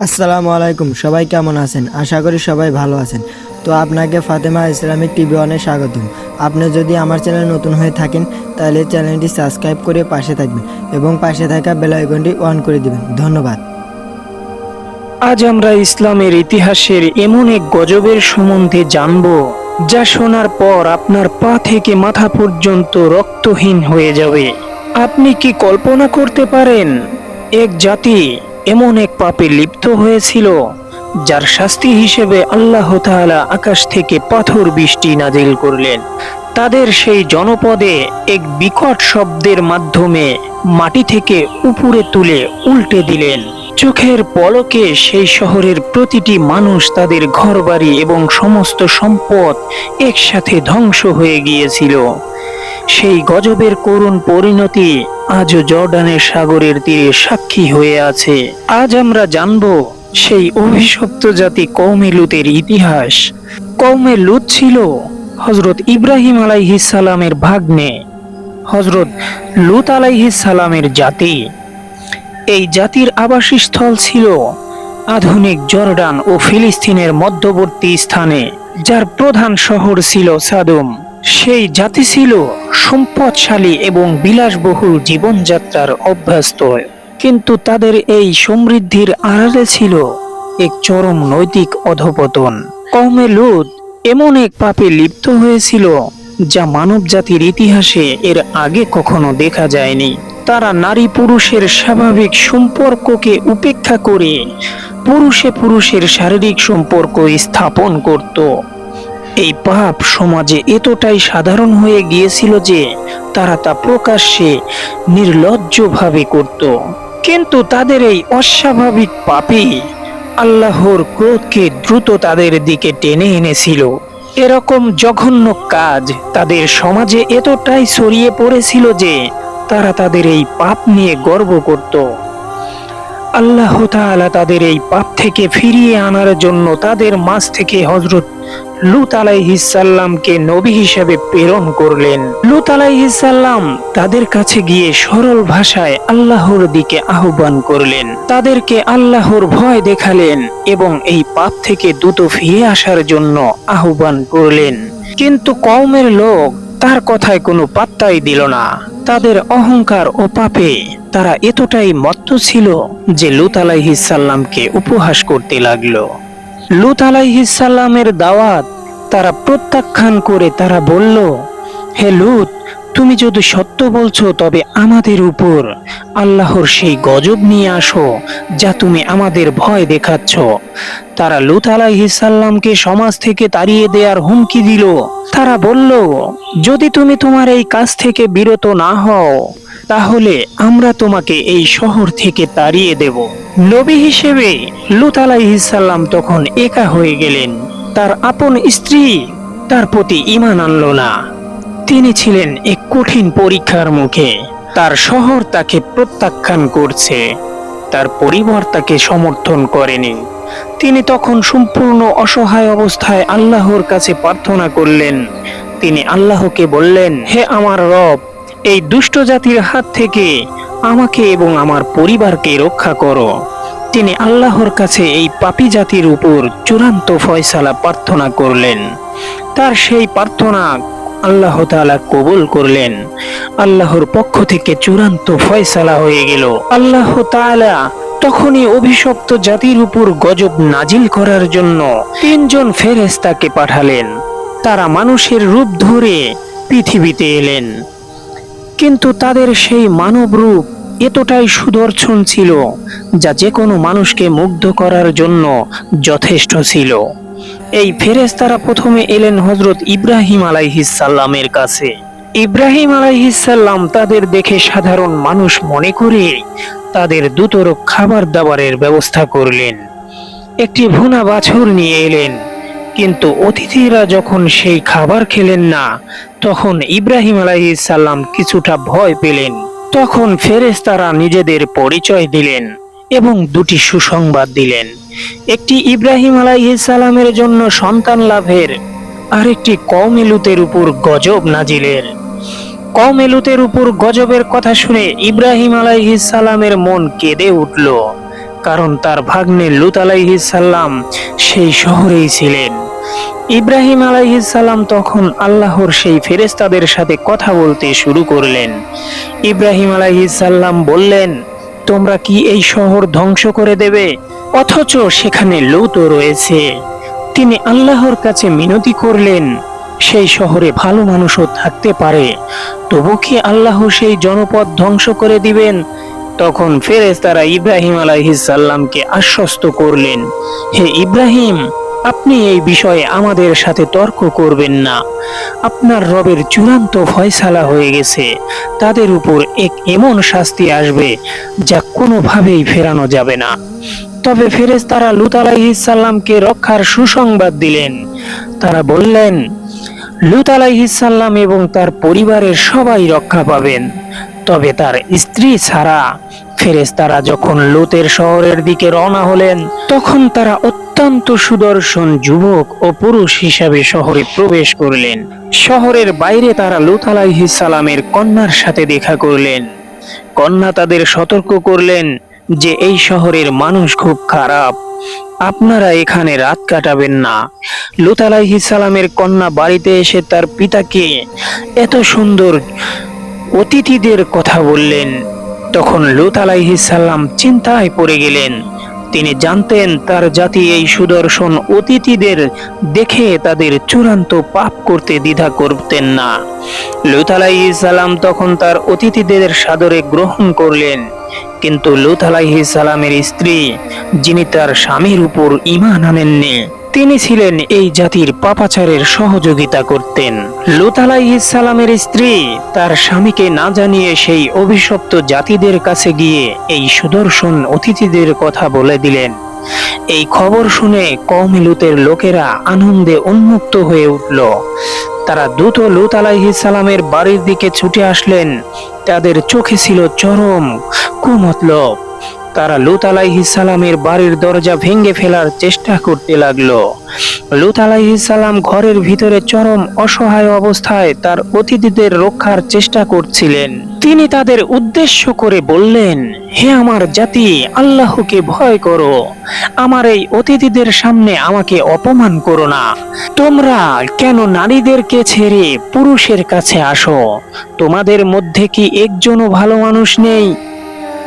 আসসালামু আলাইকুম, সবাই কেমন আছেন? আশা করি সবাই ভালো আছেন। তো আপনাকে ফাতেমা ইসলামিক টিভি অনেক স্বাগতম। আপনি যদি আমার চ্যানেল নতুন হয়ে থাকেন, তাহলে চ্যানেলটি সাবস্ক্রাইব করে পাশে থাকবেন এবং পাশে থাকা বেল আইকনটি অন করে দিবেন। ধন্যবাদ। আজ আমরা ইসলামের ইতিহাসের এমন এক গজবের সম্বন্ধে জানব, যা শোনার পর আপনার পা থেকে মাথা পর্যন্ত রক্তহীন হয়ে যাবে। আপনি কি কল্পনা করতে পারেন, এক জাতি এমন এক পাপে লিপ্ত হয়েছিল, যার শাস্তি হিসেবে আল্লাহ তাআলা আকাশ থেকে পাথর বৃষ্টি নাজিল করলেন। তাদের সেই জনপদে এক বিকট শব্দের মাধ্যমে মাটি থেকে উপরে তুলে উল্টে দিলেন। চোখের পলকে সেই শহরের প্রতিটি মানুষ তাদের ঘরবাড়ি এবং সমস্ত সম্পদ একসাথে ধ্বংস হয়ে গিয়েছিল। সেই গজবের করুণ পরিণতি আজও জর্ডানের সাগরের তীরে সাক্ষী হয়ে আছে। আজ আমরা জানব সেই অভিশপ্ত জাতি কৌমে লুতের ইতিহাস। কৌমে লুত ছিল হজরত ইব্রাহিম আলাইহিস সালামের ভাগ্নে হজরত লুত আলাইহিস সালামের জাতি। এই জাতির আবাসস্থল ছিল আধুনিক জর্ডান ও ফিলিস্তিনের মধ্যবর্তী স্থানে, যার প্রধান শহর ছিল সাদুম। সেই জাতি ছিল সম্পদশালী এবং বিলাসবহুল জীবনযাত্রার অভ্যস্ত। কিন্তু তাদের এই সমৃদ্ধির আড়ালে ছিল এক চরম নৈতিক অধপতন। কমে লুত এমন এক পাপে লিপ্ত হয়েছিল, যা মানব জাতির ইতিহাসে এর আগে কখনো দেখা যায়নি। তারা নারী পুরুষের স্বাভাবিক সম্পর্ককে উপেক্ষা করে পুরুষে পুরুষের শারীরিক সম্পর্ক স্থাপন করত। এই পাপ সমাজে এতটাই সাধারণ হয়ে গিয়েছিল যে তারা তা প্রকাশ্যে নির্লজ্জভাবে করত। কিন্তু তাদের এই অস্বাভাবিক পাপই আল্লাহর ক্রোধকে দ্রুত তাদের দিকে টেনে এনেছিল। এরকম জঘন্য কাজ তাদের সমাজে এতটাই ছড়িয়ে পড়েছিল যে তারা তাদের এই পাপ নিয়ে গর্ব করত। আল্লাহ তাআলা তাদের এই পাপ থেকে ফিরিয়ে আনার জন্য তাদের মাঝ থেকে হজরত লুত আলাইহিসাল্লামকে নবী হিসেবে প্রেরণ করলেন। লুত আলাইহিসাল্লাম তাদের কাছে গিয়ে সরল ভাষায় আল্লাহর দিকে আহ্বান করলেন। তাদেরকে আল্লাহর ভয় দেখালেন এবং এই পাপ থেকে দ্রুত ফিরে আসার জন্য আহ্বান করলেন। কিন্তু কওমের লোক তার কথায় কোনো পাত্তাই দিল না। তাদের অহংকার ও পাপে তারা এতটাই মত্ত ছিল যে লুত আলাইহিসাল্লামকে উপহাস করতে লাগল। লুত আলাইহিসাল্লামের দাওয়াত তারা প্রত্যাখ্যান করে তারা বলল, হে লুত তুমি যদি সত্য বলছো, তবে আমাদের উপর আল্লাহর সেই গজব নিয়ে আসো, যা তুমি আমাদের ভয় দেখাচ্ছ। তারা লুত আলাইহিসাল্লামকে সমাজ থেকে তাড়িয়ে দেওয়ার হুমকি দিল। তারা বলল, যদি তুমি তোমার এই কাজ থেকে বিরত না হও, তাহলে আমরা তোমাকে এই শহর থেকে তাড়িয়ে দেব। নবী হিসেবে লুত আলাইহিসাল্লাম তখন একা হয়ে গেলেন। তার আপন স্ত্রী তার প্রতি ইমান আনল না। তিনি ছিলেন এক কঠিন পরীক্ষার মুখে। তার শহর তাকে প্রত্যাখ্যান করছে। তার পরিবার তাকে সমর্থন করেনি। তিনি তখন সম্পূর্ণ অসহায় অবস্থায় আল্লাহর কাছে প্রার্থনা করলেন। তিনি আল্লাহকে বললেন, হে আমার রব, এই দুষ্ট জাতির হাত থেকে আমাকে এবং আমার পরিবারকে রক্ষা করো। তিনি আল্লাহর কাছে এই পাপী জাতির উপর চূড়ান্ত ফয়সালা প্রার্থনা করলেন। তার সেই প্রার্থনা আল্লাহ তাআলা কবুল করলেন। আল্লাহর পক্ষ থেকে চূড়ান্ত ফয়সালা হয়ে গেল। আল্লাহ তাআলা তখনই অভিশপ্ত জাতির উপর গজব নাজিল করার জন্য তিনজন ফেরেশতাকে পাঠালেন। তারা মানুষের রূপ ধরে পৃথিবীতে এলেন। কিন্তু তাদের সেই মানব রূপ এতটাই সুদর্শন ছিল, যা যে কোনো মানুষকে মুগ্ধ করার জন্য যথেষ্ট ছিল। এই ফেরেশতারা প্রথমে এলেন হজরত ইব্রাহিম আলাইহিসাল্লামের কাছে। ইব্রাহিম আলাইহিসাল্লাম তাদের দেখে সাধারণ মানুষ মনে করে তাদের দুতর খাবার দাবারের ব্যবস্থা করলেন। একটি ভুনা বাছুর নিয়ে এলেন, কিন্তু অতিথিরা যখন সেই খাবার খেলেন না, তখন ইব্রাহিম আলাইহিসাল্লাম কিছুটা ভয় পেলেন। তখন ফেরেশতারা নিজেদের পরিচয় দিলেন এবং দুটি সুসংবাদ দিলেন। একটি ইব্রাহিম আলাইহিসাল্লামের জন্য সন্তান লাভের, আরেকটি কওমেলুতের উপর গজব নাজিলের। কওমেলুতের উপর গজবের কথা শুনে ইব্রাহিম আলাইহিসাল্লামের মন কেঁদে উঠল, কারণ তার ভাগ্নে লুত আলাইহিসাল্লাম সেই শহরেই ছিলেন। ইব্রাহিম আলাইহিসাল্লাম তখন আল্লাহর সেই ফেরেস্তাদের সাথে কথা বলতে শুরু করলেন। ইব্রাহিম আলাইহিসাল্লাম বললেন, তোমরা কি এই শহর ধ্বংস করে দেবে? অথচ সেখানে লুতও রয়েছে। তিনি আল্লাহর কাছে মিনতি করলেন, সেই শহরে ভালো মানুষও থাকতে পারে। তবু কি আল্লাহ সেই জনপদ ধ্বংস করে দিবেন? তখন ফেরেশতারা ইব্রাহিম আলাইহিসাল্লামকে আশ্বস্ত করলেন, হে ইব্রাহিম, আপনি এই বিষয়ে আমাদের সাথে তর্ক করবেন না। আপনার রবের চূড়ান্ত ফয়সালা হয়ে গেছে। তাদের উপর এক এমন শাস্তি আসবে যা কোনোভাবেই ফেরানো যাবে না। তবে ফেরেশতারা লুত আলাইহিসাল্লামকে রক্ষার সুসংবাদ দিলেন। তারা বললেন, লুত আলাইহিসাল্লাম এবং তার পরিবারের সবাই রক্ষা পাবেন। তবে তার স্ত্রী ছাড়া ফেরেশতারা যখন লুতের শহরের দিকে রওনা হলেন, তখন তারা অত্যন্ত সুদর্শন যুবক ও পুরুষ হিসাবে শহরে প্রবেশ করলেন। শহরের বাইরে তারা লুত আলাইহিসালামের কন্যার সাথে দেখা করলেন। কন্যা তাদের সতর্ক করলেন যে এই শহরের মানুষ খুব খারাপ। আপনারা এখানে রাত কাটাবেন না। লুত সালামের কন্যা বাড়িতে এসে তার পিতাকে এত সুন্দর অতিথিদের কথা বললেন। তখন লুত সালাম চিন্তায় পড়ে গেলেন। তিনি জানতেন তার জাতি এই সুদর্শন অতিথিদের দেখে তাদের চূড়ান্ত পাপ করতে দ্বিধা করতেন না। লুত সালাম তখন তার অতিথিদের সাদরে গ্রহণ করলেন। কিন্তু লুত আলাইহিস সালামের স্ত্রী, যিনি তার স্বামীর উপর ইমান আনেননি, তিনি ছিলেন এই জাতির পাপাচারের সহযোগিতা করতেন। লুত সালামের স্ত্রী তার স্বামীকে না জানিয়ে সেই অভিশপ্ত জাতিদের কাছে গিয়ে এই সুদর্শন অতিথিদের কথা বলে দিলেন। এই খবর শুনে কওমি লুতের লোকেরা আনন্দে উন্মুক্ত হয়ে উঠল। তারা দ্রুত লুত আলাইহি সালামের বাড়ির দিকে ছুটে আসলেন। তাদের চোখে ছিল চরম কুমতলব। তারা লুত আলাইহিস সালামের বাড়ির দরজা ভেঙে ফেলার চেষ্টা করতে লাগল। লুত আলাইহিস সালাম ঘরের ভিতরে চরম অসহায় অবস্থায় তার অতিথিদের রক্ষার চেষ্টা করছিলেন। তিনি তাদের উদ্দেশ্য করে বললেন, হে আমার জাতি, আল্লাহকে ভয় করো। আমার এই অতিথিদের সামনে আমাকে অপমান করো না। তোমরা কেন নারীদেরকে ছেড়ে পুরুষের কাছে আসো? তোমাদের মধ্যে কি একজনও ভালো মানুষ নেই?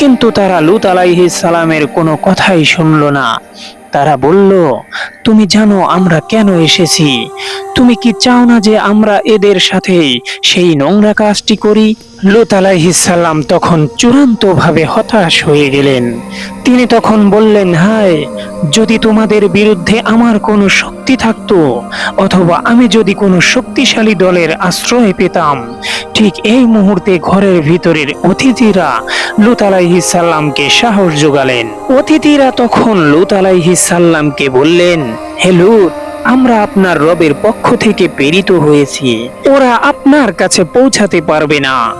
কিন্তু তারা লুত আলাইহিস সালামের কোনো কথাই শুনল না। তারা বলল, তুমি জানো আমরা কেন এসেছি? তুমি কি চাও না যে আমরা এদের সাথে সেই নোংরা কাজটি করি? লুত আলাইহিস সালাম তখন চূড়ান্তভাবে হতাশ হয়ে গেলেন। তিনি তখন বললেন, হায়, যদি তোমাদের বিরুদ্ধে আমার কোনো শক্তি থাকতো, অথবা আমি যদি কোনো শক্তিশালী দলের আশ্রয় পেতাম, ঠিক এই মুহূর্তে ঘরের ভিতরের অতিথিরা লুত আলাইহিস সাল্লামকে সাহস যোগালেন। অতিথিরা তখন লুত আলাইহিস সাল্লামকে বললেন, হে লুত, আমরা আপনার রবের পক্ষ থেকে প্রেরিত হয়েছি। ওরা আপনার কাছে পৌঁছাতে পারবে না।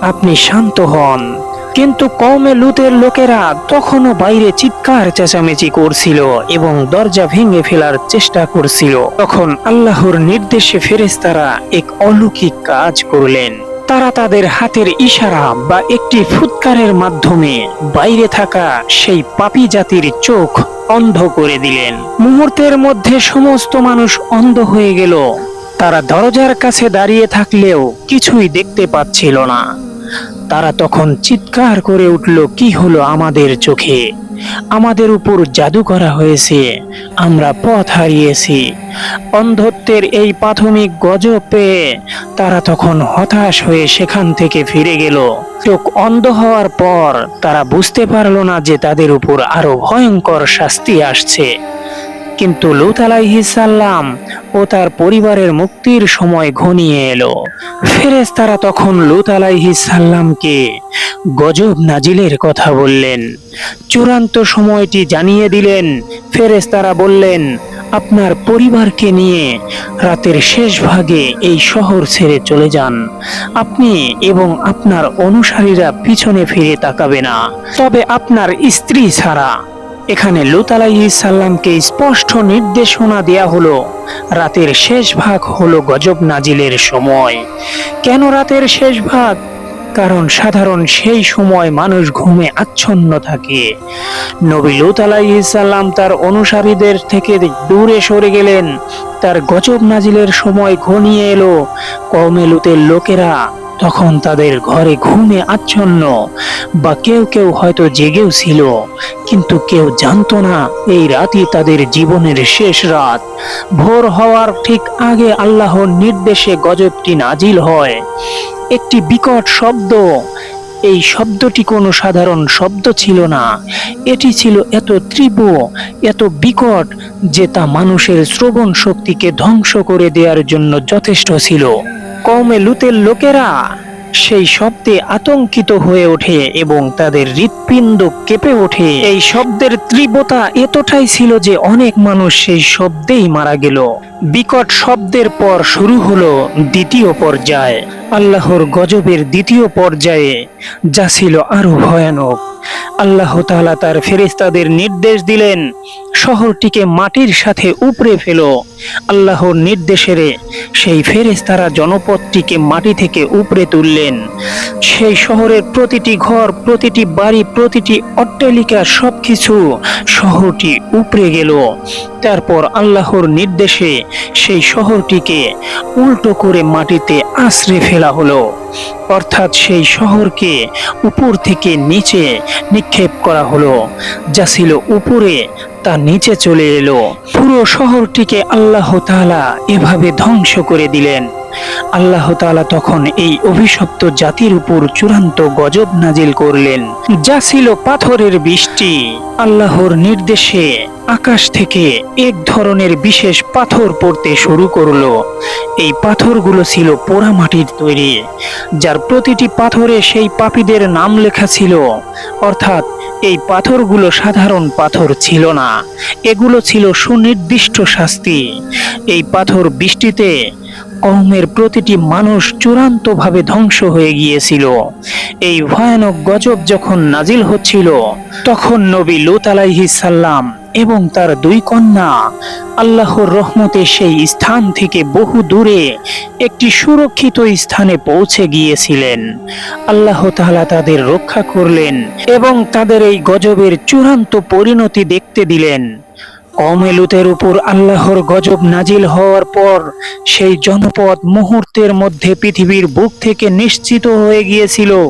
আপনি শান্ত হন। কিন্তু কমে লুতের লোকেরা তখনও বাইরে চিৎকার চেঁচামেচি করছিল এবং দরজা ভেঙে ফেলার চেষ্টা করছিল। তখন আল্লাহর নির্দেশে ফেরেশতারা এক অলৌকিক কাজ করলেন। তারা তাদের হাতের ইশারা বা একটি ফুৎকারের মাধ্যমে বাইরে থাকা সেই পাপী জাতির চোখ অন্ধ করে দিলেন। মুহূর্তের মধ্যে সমস্ত মানুষ অন্ধ হয়ে গেল। তারা দরজার কাছে দাঁড়িয়ে থাকলেও কিছুই দেখতে পাচ্ছিল না। তারা তখন চিৎকার করে উঠল, কি হলো আমাদের চোখে? আমাদের উপর জাদু করা হয়েছে। আমরা পথ হারিয়েছি। অন্ধত্বের এই প্রাথমিক গজব পেয়ে তারা তখন হতাশ হয়ে সেখান থেকে ফিরে গেল। চোখ অন্ধ হওয়ার পর তারা বুঝতে পারল না যে তাদের উপর আরও ভয়ঙ্কর শাস্তি আসছে। কিন্তু লুত আলাইহিসাল্লাম ও তার পরিবারের মুক্তির সময় ঘনিয়ে এলো। ফেরেশতারা তখন লুত আলাইহিসাল্লামকে গজব নাজিলের কথা বললেন। চূড়ান্ত সময়টি জানিয়ে দিলেন। ফেরেশতারা বললেন, আপনার পরিবারকে নিয়ে রাতের শেষ ভাগে এই শহর ছেড়ে চলে যান। আপনি এবং আপনার অনুসারীরা পিছনে ফিরে তাকাবে না। তবে আপনার স্ত্রী ছাড়া এখানে লুত আলাইহিস সাল্লামকে স্পষ্ট নির্দেশনা দেয়া হলো, রাতের শেষ ভাগ হলো গজব নাজিলের সময়। কেন রাতের শেষ ভাগ? কারণ সাধারণ সেই সময় মানুষ ঘুমে আচ্ছন্ন থাকে। নবী লুত আলাইসাল্লাম তার অনুসারীদের থেকে দূরে সরে গেলেন, তার গজব নাজিলের সময় ঘনিয়ে এলো। কওমে লুতের লোকেরা তখন তাদের ঘরে ঘুমে আচ্ছন্ন, বা কেউ কেউ হয়তো জেগেও ছিল, কিন্তু কেউ জানতো না এই রাতই তাদের জীবনের শেষ রাত। ভোর হওয়ার ঠিক আগে আল্লাহর নির্দেশে গজবটি নাজিল হয়। একটি বিকট শব্দ, এই শব্দটি কোনো সাধারণ শব্দ ছিল না। এটি ছিল এত তীব্র, এত বিকট যে তা মানুষের শ্রবণ শক্তিকে ধ্বংস করে দেওয়ার জন্য যথেষ্ট ছিল। কমে লুতের লোকেরা সেই শব্দে আতঙ্কিত হয়ে ওঠে এবং তাদের হৃৎপিণ্ড কেঁপে ওঠে। এই শব্দের তীব্রতা এতটাই ছিল যে অনেক মানুষ সেই শব্দেই মারা গেল। বিকট শব্দের পর শুরু হলো দ্বিতীয় পর্যায়। আল্লাহর গজবের দ্বিতীয় পর্যায়ে, যা ছিল আরও ভয়ানক। আল্লাহ তাআলা তার ফেরেশতাদের নির্দেশ দিলেন, শহরটিকে মাটির সাথে উপড়ে ফেলো। আল্লাহর নির্দেশেরে সেই ফেরেশতারা জনপদটিকে মাটি থেকে উপড়ে তুললেন। সেই শহরের প্রতিটি ঘর, প্রতিটি বাড়ি, প্রতিটি অট্টালিকা সবকিছু শহরটি উপড়ে গেল। তারপর আল্লাহর নির্দেশে সেই শহরটিকে উল্টো করে মাটিতে আশ্রে ফেলা হলো। অর্থাৎ সেই শহরকে উপর থেকে নিচে নিক্ষেপ করা হলো। যা ছিল উপরে, তা নিচে চলে এলো। পুরো শহরটিকে আল্লাহ তাআলা এভাবে ধ্বংস করে দিলেন। আল্লাহ তাআলা তখন এই অভিশপ্ত জাতির উপর চূড়ান্ত গজব নাজিল করলেন, যা ছিল পাথরের বৃষ্টি। আল্লাহর নির্দেশে আকাশ থেকে এক ধরনের বিশেষ পাথর পড়তে শুরু করল। এই পাথরগুলো ছিল পোড়া মাটির তৈরি, যার প্রতিটি পাথরে সেই পাপীদের নাম লেখা ছিল। অর্থাৎ, এই পাথরগুলো সাধারণ পাথর ছিল না, এগুলো ছিল সুনির্দিষ্ট শাস্তি। এই পাথর বৃষ্টিতে কওমের প্রতিটি মানুষ চূড়ান্তভাবে ধ্বংস হয়ে গিয়েছিল। এই ভয়ানক গজব যখন নাজিল হচ্ছিল, তখন নবী লুত সাল্লাম এবং তার দুই কন্যা আল্লাহর রহমতে সেই স্থান থেকে বহু দূরে একটি সুরক্ষিত স্থানে পৌঁছে গিয়েছিলেন। আল্লাহ তাআলা তাদের রক্ষা করলেন এবং তাদের এই গজবের চূড়ান্ত পরিণতি দেখতে দিলেন। কওমে লুতের উপর আল্লাহর গজব নাজিল হওয়ার পর, সেই জনপদ মুহূর্তের মধ্যে পৃথিবীর বুক থেকে নিশ্চিত হয়ে গিয়েছিল।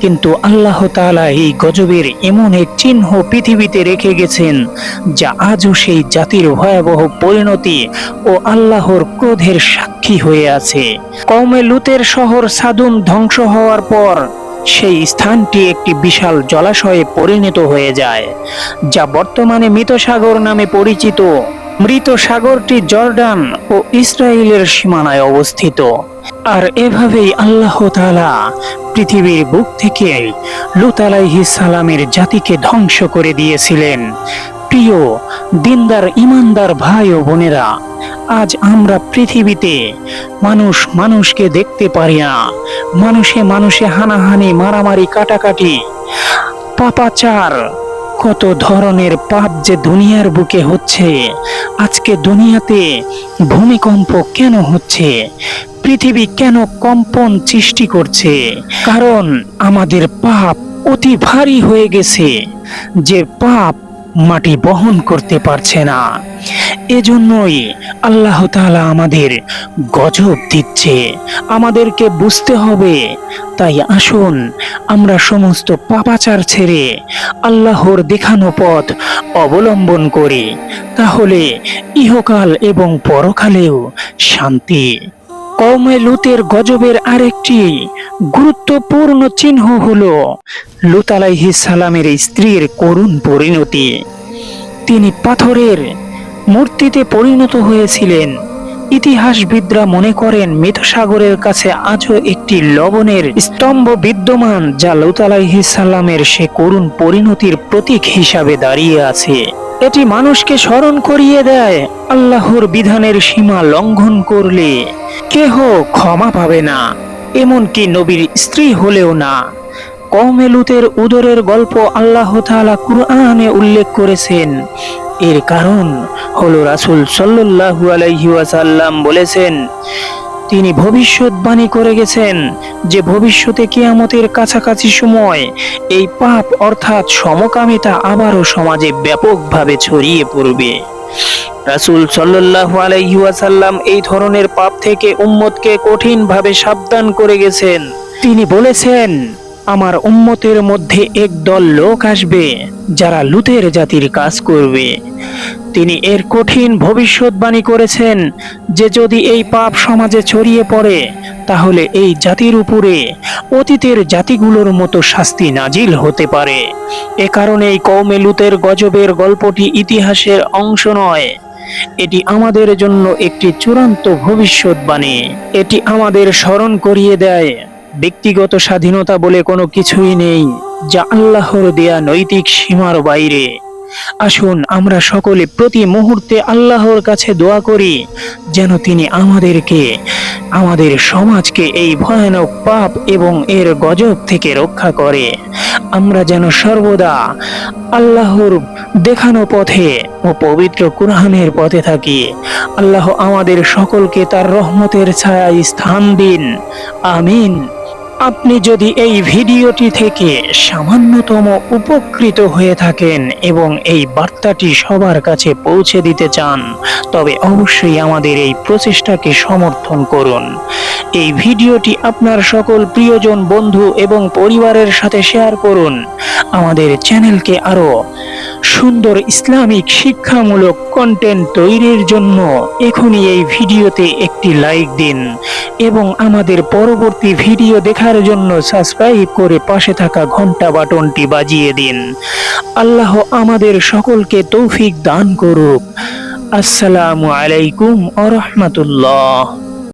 কিন্তু আল্লাহ তাআলা এই গজবের এমন এক চিহ্ন পৃথিবীতে রেখে গেছেন, যা আজও সেই জাতির ভয়াবহ পরিণতি ও আল্লাহর ক্রোধের সাক্ষী হয়ে আছে। কওমে লুতের শহর সাদুম ধ্বংস হওয়ার পর সেই স্থানটি একটি বিশাল জলাশয়ে পরিণত হয়ে যায়, যা বর্তমানে মৃত সাগর নামে পরিচিত। মৃত সাগরটি জর্ডান ও ইসরায়েলের সীমানায় অবস্থিত। আর এভাবেই আল্লাহ তাআলা পৃথিবীর বুক থেকে লুত সালামের জাতিকে ধ্বংস করে দিয়েছিলেন। প্রিয়, দিনদার ইমানদার ভাই ও বোনেরা আজ আমরা পৃথিবীতে মানুষ মানুষকে দেখতে পারি না। মানুষে মানুষে হানাহানি, মারামারি, কাটাকাটি। পাপাচার, কত ধরনের পাপ যে দুনিয়ার বুকে হচ্ছে। আজকে দুনিয়াতে ভূমিকম্প কেন হচ্ছে? পৃথিবী কেন কম্পন সৃষ্টি করছে? কারণ আমাদের পাপ অতি ভারী হয়ে গেছে। যে পাপ মাটি বহন করতে পারছে না। এজন্যই আল্লাহ তাআলা আমাদের গজব দিচ্ছে। আমাদেরকে বুঝতে হবে। তাই আসুন, আমরা সমস্ত পাপাচার ছেড়ে আল্লাহর দেখানো পথ অবলম্বন করি। তাহলে ইহকাল এবং পরকালেও শান্তি কওমে লুতের গজবের আরেকটি গুরুত্বপূর্ণ চিহ্ন হল লুত আলাইহি সালামের স্ত্রীর করুণ পরিণতি। তিনি পাথরের মূর্তিতে পরিণত হয়েছিলেন। ইতিহাসবিদরা মনে করেন মৃতসাগরের কাছে আজও একটি লবণের স্তম্ভ বিদ্যমান, যা লুত আলাইহিস সে করুণ পরিণতির প্রতীক হিসাবে দাঁড়িয়ে আছে। এটি মানুষকে স্মরণ করিয়ে দেয়, আল্লাহর বিধানের সীমা লঙ্ঘন করলে। কেহ ক্ষমা পাবে না, এমনকি নবীর স্ত্রী হলেও না। কওমে লুতের উদরের গল্প আল্লাহ তাআলা কুরআনে উল্লেখ করেছেন। এর কারণ হলো রাসূল সাল্লাল্লাহু আলাইহি বলেছেন তিনি ভবিষ্যৎবাণী করে গেছেন যে ভবিষ্যতে কেয়ামতের কাছাকাছি সময় এই পাপ অর্থাৎ সমকামিতা আবারও সমাজে ব্যাপকভাবে ছড়িয়ে পড়বে। রাসূল সাল্লাল্লাহু আলাইহি ওয়াসাল্লাম এই ধরনের পাপ থেকে উম্মতকে কঠিনভাবে সাবধান করে গেছেন। তিনি বলেছেন, আমার উম্মতের মধ্যে এক দল লোক আসবে যারা লুতের জাতির কাজ করবে। তিনি এর কঠিন ভবিষ্যৎবাণী করেছেন যে যদি এই পাপ সমাজে ছড়িয়ে পড়ে, তাহলে এই জাতির উপরে অতীতের জাতিগুলোর মতো শাস্তি নাজিল হতে পারে। এ কারণে এই কৌমে লুতের গজবের গল্পটি ইতিহাসের অংশ নয়। এটি আমাদের জন্য একটি চূড়ান্ত ভবিষ্যৎবাণী। এটি আমাদের স্মরণ করিয়ে দেয়, ব্যক্তিগত স্বাধীনতা বলে কোনো কিছুই নেই, যা আল্লাহর দেয়া নৈতিক সীমার বাইরে। আসুন আমরা সকলে প্রতি মুহূর্তে আল্লাহর কাছে দোয়া করি, যেন তিনি আমাদেরকে, আমাদের সমাজকে এই ভয়ানক পাপ এবং এর গজব থেকে রক্ষা করে। আমরা যেন সর্বদা আল্লাহর দেখানো পথে ও পবিত্র কুরআনের পথে থাকি। আল্লাহ আমাদের সকলকে তার রহমতের ছায়ায় স্থান দিন। আমিন। আপনি যদি এই ভিডিওটি থেকে সামান্যতম উপকৃত হয়ে থাকেন এবং এই বার্তাটি সবার কাছে পৌঁছে দিতে চান, তবে অবশ্যই আমাদের এই প্রচেষ্টাকে সমর্থন করুন। এই ভিডিওটি আপনার সকল প্রিয়জন, বন্ধু এবং পরিবারের সাথে শেয়ার করুন। আমাদের চ্যানেলকে আরও সুন্দর ইসলামিক শিক্ষামূলক কন্টেন্ট তৈরির জন্য এখনই এই ভিডিওতে একটি লাইক দিন এবং আমাদের পরবর্তী ভিডিও দেখার জন্য সাবস্ক্রাইব করে পাশে থাকা ঘণ্টা বাটনটি বাজিয়ে দিন। আল্লাহ আমাদের সকলকে তৌফিক দান করুক। আসসালামু আলাইকুম আ রহমতুল্লাহ।